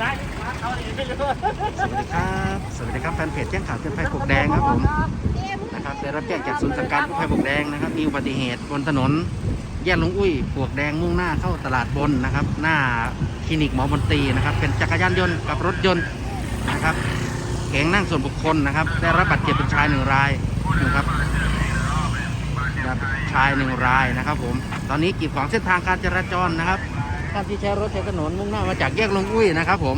ได้มาเขาเองไม่รู้สวัสดีครับ สวัสดีครับแฟนเพจแจ้งข่าวเตือนภัยปลวกแดงครับผมนะครับได้รับแจ้งจากศูนย์สังการกู้ภัยปลวกแดงนะครับ มีอุบัติเหตุบนถนน แยกลงอุ้ยปลวกแดงมุ่งหน้าเข้าตลาดบนนะครับ หน้าคลินิกหมอบนตีนะครับ เป็นจักรยานยนต์กับรถยนต์นะครับเก๋งนั่งส่วนบุคคลนะครับ ได้รับบาดเจ็บเป็นชายหนึ่งรายนะครับชายหนึ่งรายนะครับผม ตอนนี้กีดขวางเส้นทางการจราจรนะครับ ท่านที่ใช้รถใช้ถนนมุ่งหน้ามาจากแยกลงอุ้ยนะครับ ผม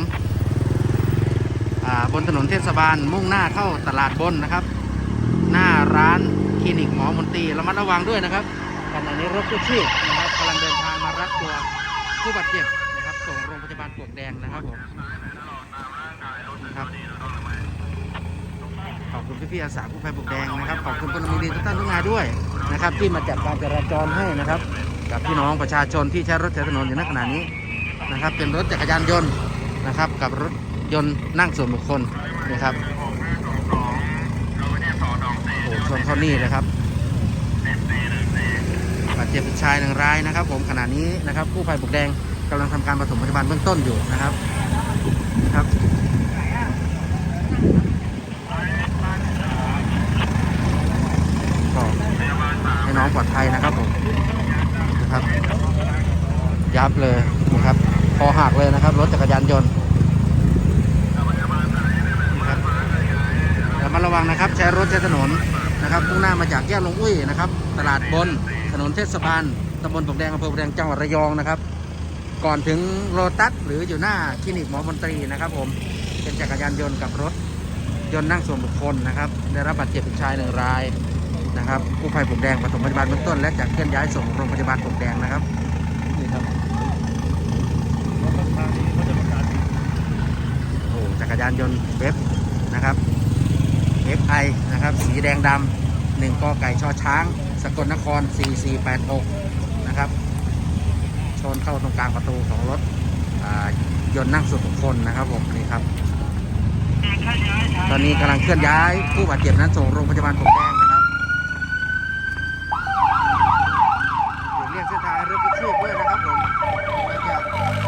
บนถนนเทศบาลมุ่งหน้าเข้าตลาดบนนะครับ หน้าร้านคลินิกหมอมนตรีระมัดระวังด้วยนะครับขณะนี้รถกู้ชีพนะครับกำลังเดินทางมารับตัวผู้บาดเจ็บนะครับ ส่งโรงพยาบาลปลวกแดงนะครับผมครับขอบคุณพี่ๆอาสากู้ภัยปลวกแดงนะครับขอบคุณพลเมืองดีทุกท่านทุกนายด้วยนะครับ ที่มาจัดการจราจรให้นะครับ กับพี่น้องประชาชนที่ใช้รถใช้ถนนอยู่ในขณะนี้นะครับ เป็นรถจักรยานยนต์นะครับ กับรถยนต์นั่งส่วนบุคคลนะครับโอ้ชนเข้านี่เลยครับบาดเจ็บชายหนึ่งรายนะครับ ผมขณะนี้นะครับกู้ภัยปลวกแดงกำลังทำการปฐมพยาบาลเบื้องต้นอยู่นะครับครับก็ให้น้องปลอดภัยนะครับผมนะครับ ยับเลยนะครับคอหักเลยนะครับ รถจักรยานยนต์นะครับระมัดระวังนะครับ ใช้รถใช้ถนนนะครับมุ่งหน้ามาจากแยกลงอุ้ยนะครับ ตลาดบนถนนเทศบาลตำบลปลวกแดงอำเภอปลวกแดงจังหวัดระยองนะครับ ก่อนถึงโรตัสหรืออยู่หน้าคลินิกหมอมนตรีนะครับ ผมเป็นจักรยานยนต์กับรถยนต์นั่งส่วนบุคคลนะครับ ได้รับบาดเจ็บเป็นชายหนึ่งรายนะครับกู้ภัยปลวกแดงปฐมพยาบาลเบื้องต้นและจะเคลื่อนย้ายส่งโรงพยาบาลปลวกแดงนะครับนี่ครับ โอ้ จักรยานยนต์เว็บนะครับ FI นะครับ สีแดงดำหนึ่งกอไก่ชอช้าง สกลนคร 4486 นะครับ ชนเข้าตรงกลางประตูของรถยนต์นั่งส่วนบุคคลนะครับผมนี่ครับ ตอนนี้กำลังเคลื่อนย้ายผู้บาดเจ็บนั้นส่งโรงพยาบาลปลวกแดงนะครับเรียกเส้นทางให้รถกู้ชีพด้วยนะครับผมและจะ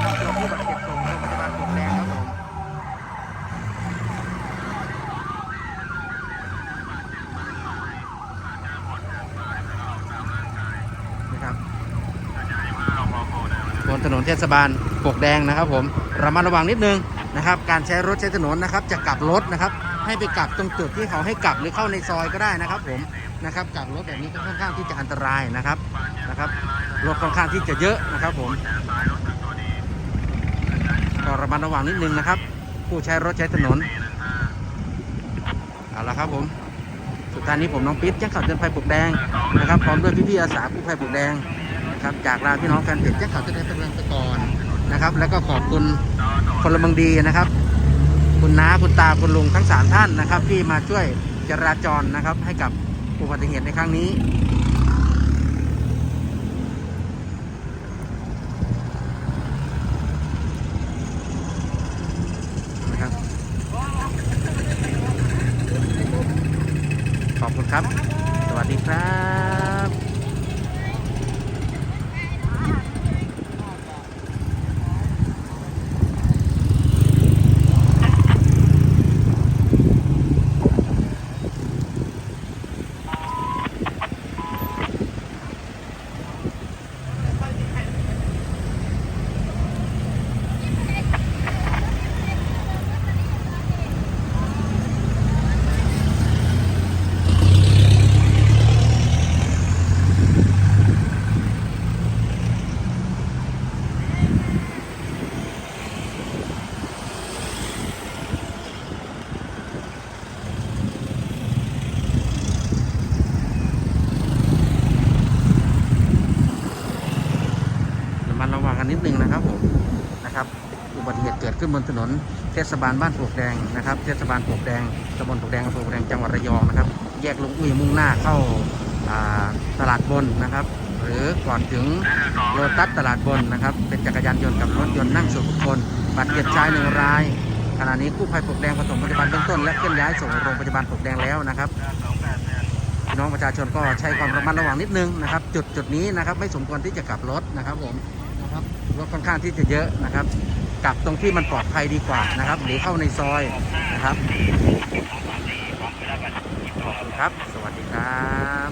นำตัวผู้บาดเจ็บส่งโรงพยาบาลปลวกแดงครับผม นะครับบน ถนนเทศบาลปกแดงนะครับ ผมระมัดระวังนิดนึงนะครับ การใช้รถใช้ถนนนะครับ จะกลับรถนะครับ ให้ไปกลับตรงจุดที่เขาให้กลับหรือเข้าในซอยก็ได้นะครับ ผมนะครับกลับรถแบบนี้ก็ค่อนข้างที่จะอันตรายนะครับนะครับรถค่อนข้างที่จะเยอะนะครับ ผมก็ระมัดระวังนิดนึงนะครับ ผู้ใช้รถใช้ถนนเอาละครับผมสุดท้ายนี้ผมน้องปิ๊ดแจ้งข่าวเตือนภัยปลวกแดงนะครับพร้อมด้วยพี่ๆอาสากู้ภัยปลวกแดง นะครับ จากลาพี่น้องแฟนเพจแจ้งข่าวเตือนภัยปลวกแดงก่อนนะครับ แล้วก็ขอบคุณพลเมืองดีนะครับ คุณน้าคุณตาคุณลุงทั้งสามท่านนะครับ ที่มาช่วยจราจรนะครับ ให้กับอุบัติเหตุในครั้งนี้นะครับขอบคุณครับ สวัสดีครับ ระมัดระวังกันนิดนึงนะครับผมนะครับ อุบัติเหตุเกิด ขึ้นบนถนนเทศบาลบ้านปลวกแดงนะครับ เทศบาลปลวกแดงตำบลปลวกแดงอำเภอปลวกแดงจังหวัดระยองนะครับ แยกลงอุ้ยมุ่งหน้าเข้าตลาดบนนะครับ หรือก่อนถึงโลตัสตลาดบนนะครับ เป็นจักรยานยนต์กับรถยนต์นั่งส่วนบุคคลบาดเจ็บชายหนึ่งรายขณะนี้กู้ภัยปลวกแดงปฐมพยาบาลเบื้องต้นและเคลื่อนย้ายส่งโรงพยาบาลปลวกแดงแล้วนะครับพี่น้องประชาชนก็ใช้ความระมัดระวังนิดนึงนะครับ จุดจุดนี้นะครับไม่สมควรที่จะกลับรถนะครับผมนะครับรถค่อนข้างที่จะเยอะนะครับ กลับตรงที่มันปลอดภัยดีกว่านะครับ หรือเข้าในซอยนะครับขอบคุณครับ สวัสดีครับ